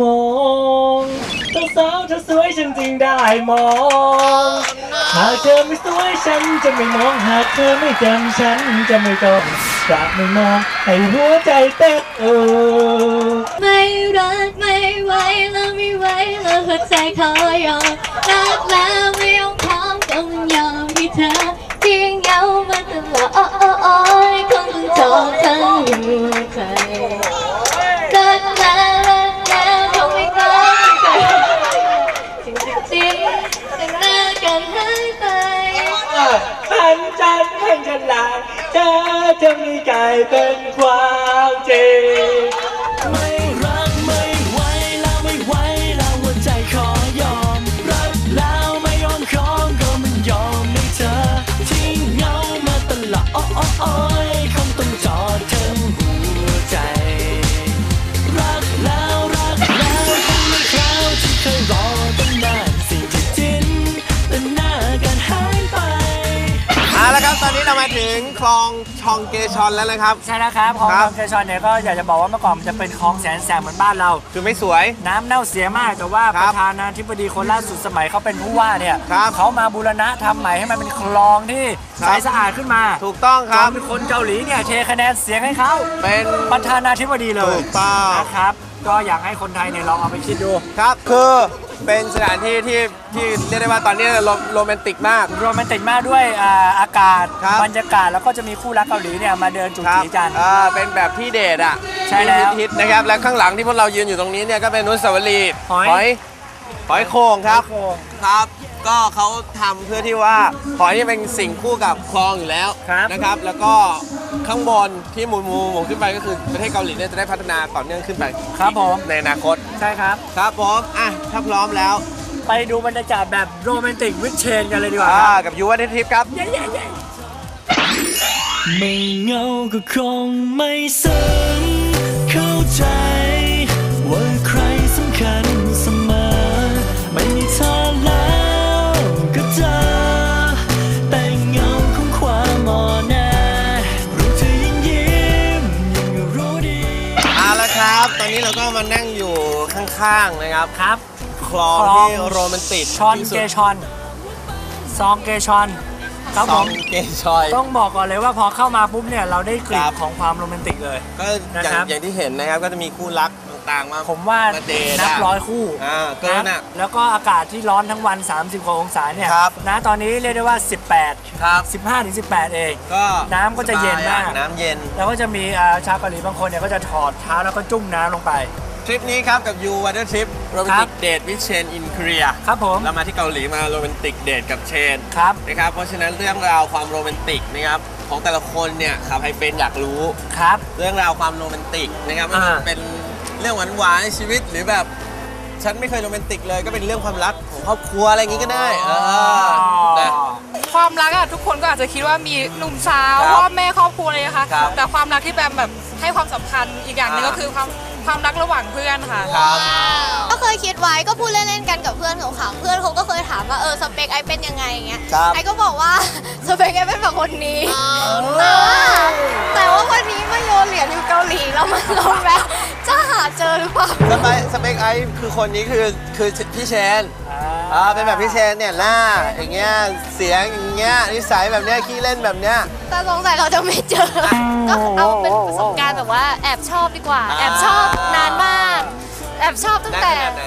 มองเจ้าสาวเธอสวยฉันจึงได้มอง หากเธอไม่สวยฉันจะไม่มอง หากเธอไม่จำฉันจะไม่จองจะไม่มองให้หัวใจเต้นเออไม่รักไม่ไหวแล้วไม่ไหวแล้วหัวใจขอยอมรักแล้วไม่ยอมพร้อม อจะมีกลายเป็นความจริงไม่รักไม่ไหวแล้วไม่ไหวแล้วหัวใจขอยอม รักแล้วไม่ยอมของก็มันยอมให้เธอ ที่เหงามาตลอดโอ้โอ้อ้ยคงต้องจอดทั้งหัวใจ รักแล้วรักแล้วคงไม่คราวที่เคยรอตั้งนานสิ่งที่จิ้นแต่หน้ากันหายไป เอาละครับตอนนี้เรามาถึงคลอง ชองเกชอนแล้วนะครับ ใช่แล้วครับของครับคำเชชอนเนี่ยก็อยากจะบอกว่าเมื่อก่อนมันจะเป็นคลองแสนแสบเหมือนบ้านเรา คือไม่สวย น้ำเน่าเสียมากแต่ว่าคปรับระธานาธิบดีคนล่าสุดสมัยเขาเป็นผู้ว่าเนี่ยครับเขามาบูรณะทำใหม่ให้มันเป็นคลองที่ครับ ใสสะอาดขึ้นมาถูกต้องคจรับนเป็นคนเกาหลีเนี่ยเทคะแนนเสียงให้เขาเป็นประธานาธิบดีเลยถูกต้อง นะครับ ก็อยากให้คนไทยเนี่ยลองเอาไปคิดดู ครับ คือเป็นสถานที่ที่ที่เรียกได้ว่าตอนนี้โรโรแมนติกมาก โรแมนติกมากด้วยอ่าอากาศครับบรรยากาศแล้วก็จะมีคู่รักเกาหลีเนี่ยมาเดินจูครับจีกันอ่าเป็นแบบที่เดทอะใช่แล้วฮิตๆนะครับ และข้างหลังที่พวกเรายืนอยู่ตรงนี้เนี่ยก็เป็นอนุสาวรีย์หอย หอยหอยโข่งครับโอ้ครับ ก็เขาทำเพื่อที่ว่าหอยนี่เป็นสิ่งคู่กับคลองอยู่แล้วครับนะครับ แล้วก็ข้างบนที่หมุนหมุนหมุนขึ้นไปก็คือประเทศเกาหลีเนี่ยจะได้พัฒนาต่อเนื่องขึ้นไปครับผม ในอนาคตใช่ครับ ครับผมอะถ้าพร้อมแล้วไปดูบรรยากาศแบบโรแมนติกวิดเชนกันเลยดีกว่าอ่าครับกับยูวันทิพย์ครับไม่เหงาก็คงไม่ซึ้งเข้าใจ มานั่งอยู่ข้างๆนะครับ ครับคลองคลองที่โรแมนติกชอนที่สุเกดชอน ซองเกชอน ครับซผองม เกชอย ต้องบอกก่อนเลยว่าพอเข้ามาปุ๊บเนี่ยเราได้กลิ่คนรับ ของความโรแมนติกเลย ก็อย่างนะครับอย่างที่เห็นนะครับก็จะมีคู่รักต่างๆมาผมว่ามาเดทนับอะร้อยคู่อ่าเกินอะ แล้วก็อากาศที่ร้อนทั้งวัน 30กว่าองศาเนี่ยครับ นะตอนนี้เรียกได้ว่า 18 ครับ 15ถึง18 เอง ก็น้ำก็จะเย็นมาก สบอะน้ำเย็น แล้วก็จะมีอ่าชาวเกาหลีบางคนเนี่ยก็จะถอดเท้าแล้วก็จุ่มน้ำลงไป ทริปนี้ครับกับยูวันเดอร์ทริปโรแมนครัติบกเดทวิเชนอินเกรียครับผมเรามาที่เกาหลีมาโรแมนติกเดทกับเชนครับนะครับเพราะฉะนั้นเรื่องราวความโรแมนติกนะครับของแต่ละคนเนี่ยข่าวไฮเฟนอยากรู้ครับ เรื่องราวความโรแมนติกนะครับไม่ว่าอ่าจะเป็นเรื่องหวานๆในชีวิตหรือแบบฉันไม่เคยโรแมนติกเลยก็เป็นเรื่องความรักของครอบครัวอะไรอย่างงี้ก็ได้เออนะความรักอะทุกคนก็อาจจะคิดว่ามีหนุ่มสาวครับพ่อแม่ครอบครัวอะไรนะคะครับแต่ความรักที่แบมแบบให้ความสำคัญอีกอย่างหนึงอ่าก็คือความ ความรักระหว่างเพื่อนค่ะ ครับ ก็เคยคิดไว้ก็พูดเล่นๆกันกับเพื่อนของเขาๆเพื่อนเขาก็เคยถามว่าเออสเปคไอเป็นยังไงอย่างเงี้ยครับ ไอก็บอกว่า สเปคไอเป็นแบบคนนี้แต่ว่าแต่ว่าวันนี้มาโยนเหรียญอยู่เกาหลีแล้วมันลงแล้วจะหาเจอหรือเปล่า สเปคสเปคไอซ์คือคนนี้คือคือพี่เชน อ่าเป็นแบบพี่เชนเนี่ยหน้าอย่างเงี้ยเสียงอย่างเงี้ยนิสัยแบบเนี้ยขี้เล่นแบบเนี้ย แต่สงสัยเราจะไม่เจอ ก็เอาเป็นประสบการณ์แบบว่าแอบชอบดีกว่าอ่าแอบชอบนานมาก แอบชอบตั้งนานแต่ขนาดไหน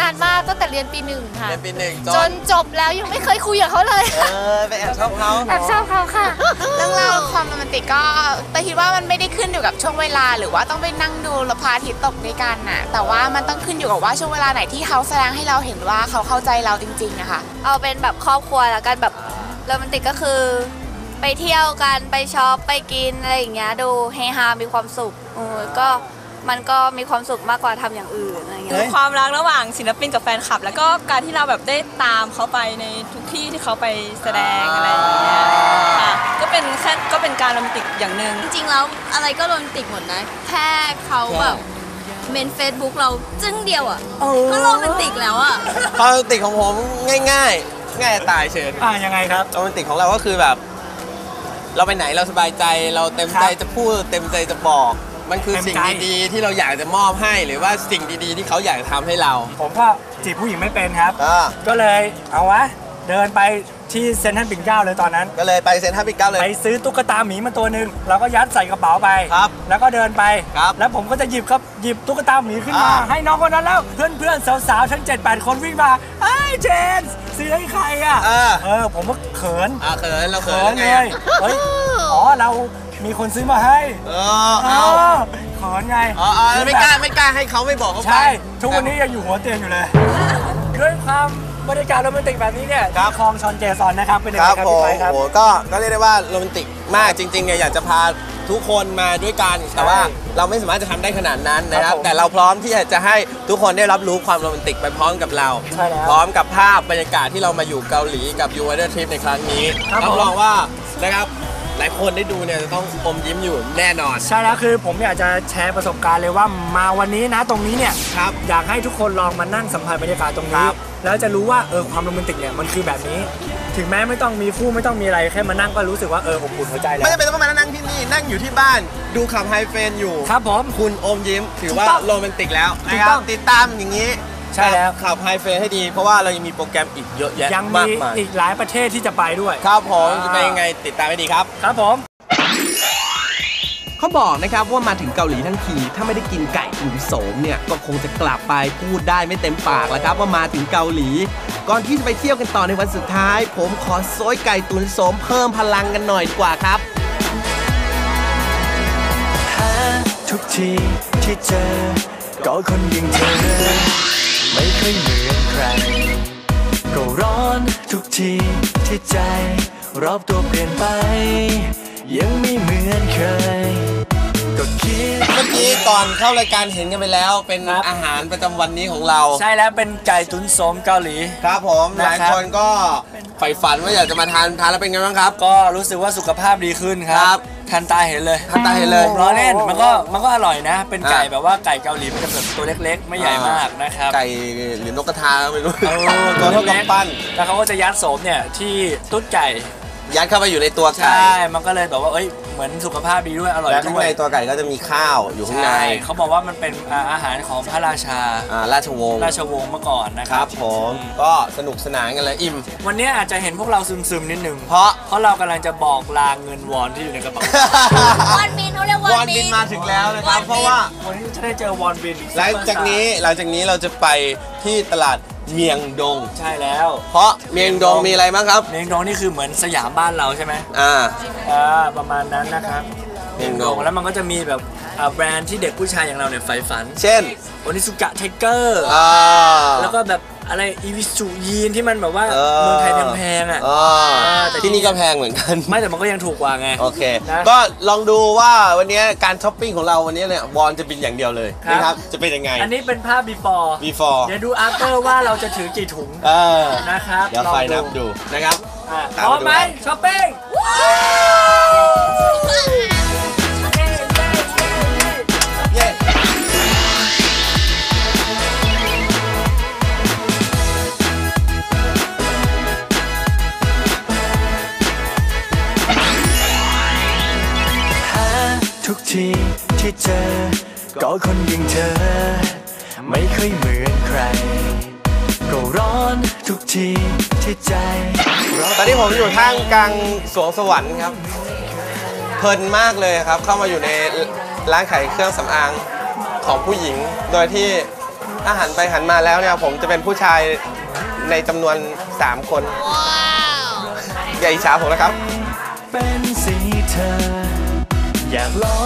นานมากตั้งแต่เรียนปีหนึ่งค่ะ เรียนปีหนึ่งจจนนจบแล้วยังไม่เคยคุยกับเขาเลย เออไปแอบชอบเขาแอบชอบเขาค่ะ เรื่องราวความโรแมนติกก็แต่คิดว่ามันไม่ได้ขึ้นอยู่กับช่วงเวลา หรือว่าต้องไปนั่งดูพระอาทิตย์ตกด้วยกันน่ะ แต่ว่ามันต้องขึ้นอยู่กับว่าช่วงเวลาไหนที่เขาแสดงให้เราเห็นว่าเขาเข้าใจเราจริงๆอะค่ะ เอาเป็นแบบครอบครัวแล้วกันแบบโรแมนติกก็คือ ไปเที่ยวกันไปช็อปไปกินอะไรอย่างเงี้ยดูเฮฮามีความสุขเออก็ มันก็มีความสุขมากกว่าทำอย่างอื่นอะไรอย่างเงี้ยความรักระหว่างศิลปินกับแฟนคลับ แล้วก็การที่เราแบบได้ตามเขาไปในทุกที่ที่เขาไปแสดงอะไรอย่างเงี้ยค่ะก็เป็นแค่ก็เป็นการโรแมนติกอย่างหนึ่ง จริงๆแล้วอะไรก็โรแมนติกหมดนะ แค่เขาแบบเมนเฟซบุ๊กเราจึ้งเดียวอะก็โรแมนติกแล้วอะ ความโรแมนติกของผมง่ายๆง่ายจะตายเชิญอ่ายังไงครับ โรแมนติกของเราก็คือแบบ เราไปไหนเราสบายใจ เราเต็มใจครับ จะพูด เต็มใจจะบอกไมันคือสิ่งเต็มใจดีๆ ที่เราอยากจะมอบให้หรือว่าสิ่งดีๆ ที่เขาอยากจะทำให้เรา ผมก็จีบผู้หญิงไม่เป็นครับ อ่า ก็เลยเอาวะ เดินไปที่เซ็นทรัลปิ่นเกล้าเลยตอนนั้น ก็เลยไปเซ็นทรัลปิดเกล้าเลย ไปซื้อตุ๊กตาหมีมาตัวหนึ่งแล้วก็ยัดใส่กระเป๋าไป ครับแล้วก็เดินไป ครับแล้วผมก็จะหยิบครับหยิบตุ๊กตาหมีขึ้นมา อ่า ให้น้องคนนั้นแล้ว เพื่อนเพื่อนๆสาวๆทั้ง7 8 คนวิ่งมาไอ้ยเจนซื้อให้ใครอะ เออเออผมก็เขิน อ่าเขินเราเขิเขินนไงเลยเฮ้ย อ๋อ เรา มีคนซื้อมาให้เออเอาเออเขินไงอ๋ออ๋อไม่กล้าไม่กล้าให้เขาไม่บอกเขาไป ใช่ ทุกวันนี้ยังอยู่หัวเตียงอยู่เลย ด้วยความบรรยากาศโรแมนติกแบบนี้เนี่ยครับ ที่คลองชอนเจซอนนะครับ เป็นยังคไงรับครับผพี่มไปครับโหก็ก็เรียกได้ว่าโรแมนติกมากจริงๆเนี่ยอยากจะพาทุกคนมาด้วยกัน แต่ว่าเราไม่สามารถจะทำได้ขนาดนั้นนะคครัรับบ ผมแต่เราพร้อมที่จะให้ทุกคนได้รับรู้ความโรแมนติกไปพร้อมกับเรา ใช่แล้วพร้อมกับภาพบรรยากาศที่เรามาอยู่เกาหลีกับยูว n เดอร์ทริปในครั้งนี้ครับรับผม รองว่านะครับ หลายคนได้ดูเนี่ยจะต้องอมยิ้มอยู่แน่นอน ใช่แล้วคือผมอยากจะแชร์ประสบการณ์เลยว่ามาวันนี้นะตรงนี้เนี่ยครับอยากให้ทุกคนลองมานั่งสัมผัสบรรยากาศตรงคนี้รับ แล้วจะรู้ว่าเออความโรแมนติกเนี่ยมันคือแบบนี้ ถึงแม้ไม่ต้องมีคู่ไม่ต้องมีอะไรแค่มานั่งก็รู้สึกว่าเอออบอุ่นหัวใจแล้ไม่วจำเป็นต้องมานั่งที่นี่นั่งอยู่ที่บ้าน ดูขับไฮเฟนอยู่ ครับผม คุณอมยิ้ม ถือว่าถูกต้องโรแมนติกแล้วถูนะกคต้รัอบ ง ติดตามอย่างนี้ ใช่แล้วขับไฮเฟนให้ดี เพราะว่าเรายังมีโปรแกรมอีกเยอะแยะยังมามีกมายอีกหลายประเทศที่จะไปด้วย ครับผมอ่าจะเป็นยังไงติดตามให้ดีครับ ครับผม เขาบอกนะครับว่ามาถึงเกาหลีทั้งที ถ้าไม่ได้กินไก่ตุ๋นโสมเนี่ย ก็คงจะกลับไปพูดได้ไม่เต็มปากแล้วครับว่ามาถึงเกาหลี ก่อนที่จะไปเที่ยวกันต่อในวันสุดท้าย ผมขอโซยไก่ตุ๋นโสมเพิ่มพลังกันหน่อยดีกว่าครับหาทุกทีที่เจอก็คนอย่างเธอ ไม่เคยเหมือนใคร ก็ร้อนทุกทีที่ใจ รอบตัวเปลี่ยนไป ยังไม่เหมือนเคย ก็คิด เมื่อกี้ก่อนเข้ารายการเห็นกันไปแล้ว เป็นครับ อาหารประจำวันนี้ของเรา ใช่แล้วเป็นไก่ตุ๋นโสมเกาหลี ครับผมหนะครับลายคนก็ใฝ่ฝันว่าอยากจะมาทานทานแล้วเป็นไงบ้างครับ ก็รู้สึกว่าสุขภาพดีขึ้นคครัรับบทันตาเห็นเลยทันตาเห็นเลยผมล้อเล่นมันก็มันก็อร่อยนะ เป็นไก่อะ แบบว่าไก่เกาหลีมันจะแบบตัวเล็กๆ ไม่ใหญ่มากนะครับไก่หรือนกกระทาไม่รู้เออตัวเท่ากับปั้นแล้วเขาก็จะยัดโสมเนี่ยที่ตุ๊ดไก่ ยัดเข้าไปอยู่ในตัวใช่ไก่มันก็เลยแบบว่าเอ้ย เหมือนสุขภาพดีด้วยอร่อยและข้างด้วยในตัวไก่ก็จะมีข้าวอยู่ข้างใน ใช่เขาบอกว่ามันเป็นอ่าอาหารของพระราชา อ่าราชวงศ์ราชวงศ์เมื่อก่อนนะคครัรับบ ผมก็สนุกสนานกันเลยอิ่ม วันนี้อาจจะเห็นพวกเราซึมๆนิดนึงเพราะ เพราะเรากำลังจะบอกลาเงินวอนที่อยู่ในกระเป๋า วอนบินเขาเรียกววออนนบิบินน มาถึงแล้วนะครับ วอนบิน เพราะว่าวันนี้จะได้เจอวอนบินหลังจากนี้หลังจากนี้เราจะไปที่ตลาด เมียงดง ใช่แล้ว เพราะเมียงดงมีอะไรบ้างครับ เมงดองนี่คือเหมือนสยามบ้านเราใช่ไหมอ่า อ่าประมาณนั้นนะครับเมงดงแล้วมันก็จะมีแบบอ่าแบรนด์ที่เด็กผู้ชายอย่างเราเนี่ยใฝ่ฝันเช่น โอนิสุกะไทเกอร์ อ่า แล้วก็แบบ อะไรอีวิสุยีนที่มันแบบว่าเออ เมืองไทยแพงๆอะอ่าแต่ที่ ที่นี่ก็แพงเหมือนกัน ไม่แต่มันก็ยังถูกกว่าไง โอเค นะก็ลองดูว่าวันนี้การช้อปปิ้งของเราวันนี้เนี่ยวอนจะบินอย่างเดียวเลยครับ นะครับ จะเป็นยังไง อันนี้เป็นภาพ before before เดี๋ยวดู after ว่าเราจะถือกี่ถุงเออนะครับเดี๋ยวไฟนับดูนะครับ อะตามพร้อมมาดูไหมช้อปปิ้งเทุกทีที่เจอ ก็คนอย่างเธอ ไม่เคยเหมือนใคร ก็ร้อนทุกทีที่ใจตอนนี้ผมอยู่ท่ามกลางสวงสวรรค์ครับ เพลินมากเลยครับ เข้ามาอยู่ในร้านขายเครื่องสำอางของผู้หญิง โดยที่ถ้าหันไปหันมาแล้วเนี่ยผมจะเป็นผู้ชายในจำนวน 3 คนอย่าอิจฉาผมนะครับ อยากลอ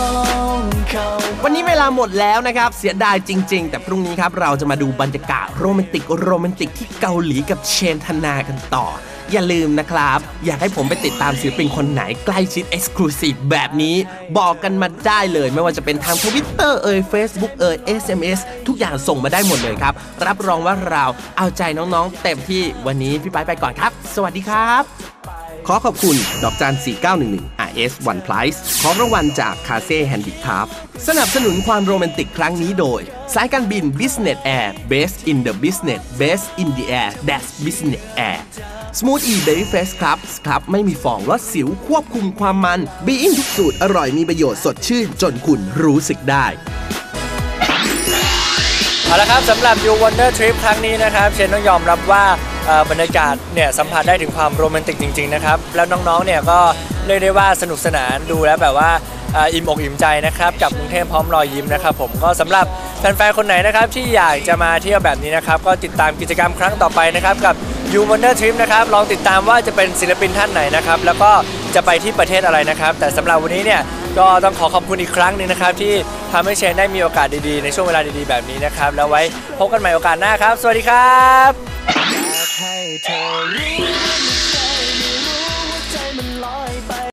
งเข้าวันนี้เวลาหมดแล้วนะครับ เสียดายจริง ๆ แต่พรุ่งนี้ครับ เราจะมาดูบรรยากาศโรแมนติกโรแมนติกที่เกาหลีกับเชนธนากันต่อ อย่าลืมนะครับ อยากให้ผมไปติดตามศิลปินคนไหนใกล้ชิด Exclusive แบบนี้ บอกกันมาได้เลย ไม่ว่าจะเป็นทางทวิตเตอร์เอ่ย Facebook เอ่ย SMS ทุกอย่างส่งมาได้หมดเลยครับ รับรองว่าเราเอาใจน้องๆ เต็มที่วันนี้พี่ไปไปก่อนครับ สวัสดีครับ ขอขอบคุณดอกจัน4911อ่าน RS One Prize ของรางวัลจาก c a s e Handicraft สนับสนุนความโรแมนติกครั้งนี้โดย สายการบิน Business Air Best in the Business Best in the Air That's Business Air Smooth E Berry Fresh ครับครับ ไม่มีฟองลดสิวควบคุมความมัน Being ทุกสูตรอร่อยมีประโยชน์สดชื่น จนคุณรู้สึกได้เอาละครับสำหรับ You Wonder Trip ครั้งนี้นะครับเชนต้องยอมรับว่าบรรยากาศเนี่ยสัมผัสได้ถึงความโรแมนติกจริง ๆ นะครับ แล้วน้อง ๆ เนี่ยก็ เรียกได้ว่าสนุกสนานดูแล้วแบบว่าอิ่มอกอิ่มใจนะครับกับกรุงเทพพร้อมรอยยิ้มนะครับผมก็สำหรับแฟนๆคนไหนนะครับที่อยากจะมาเที่ยวแบบนี้นะครับก็ติดตามกิจกรรมครั้งต่อไปนะครับกับ You Wonder Trip นะครับลองติดตามว่าจะเป็นศิลปินท่านไหนนะครับแล้วก็จะไปที่ประเทศอะไรนะครับ แต่สำหรับวันนี้เนี่ยก็ต้องขอขอบคุณอีกครั้งหนึ่งนะครับที่ทำให้เชนได้มีโอกาสดีๆ ในช่วงเวลาดีๆแบบนี้นะครับแล้วไว้พบกันใหม่โอกาสหน้าครับ สวัสดีครับ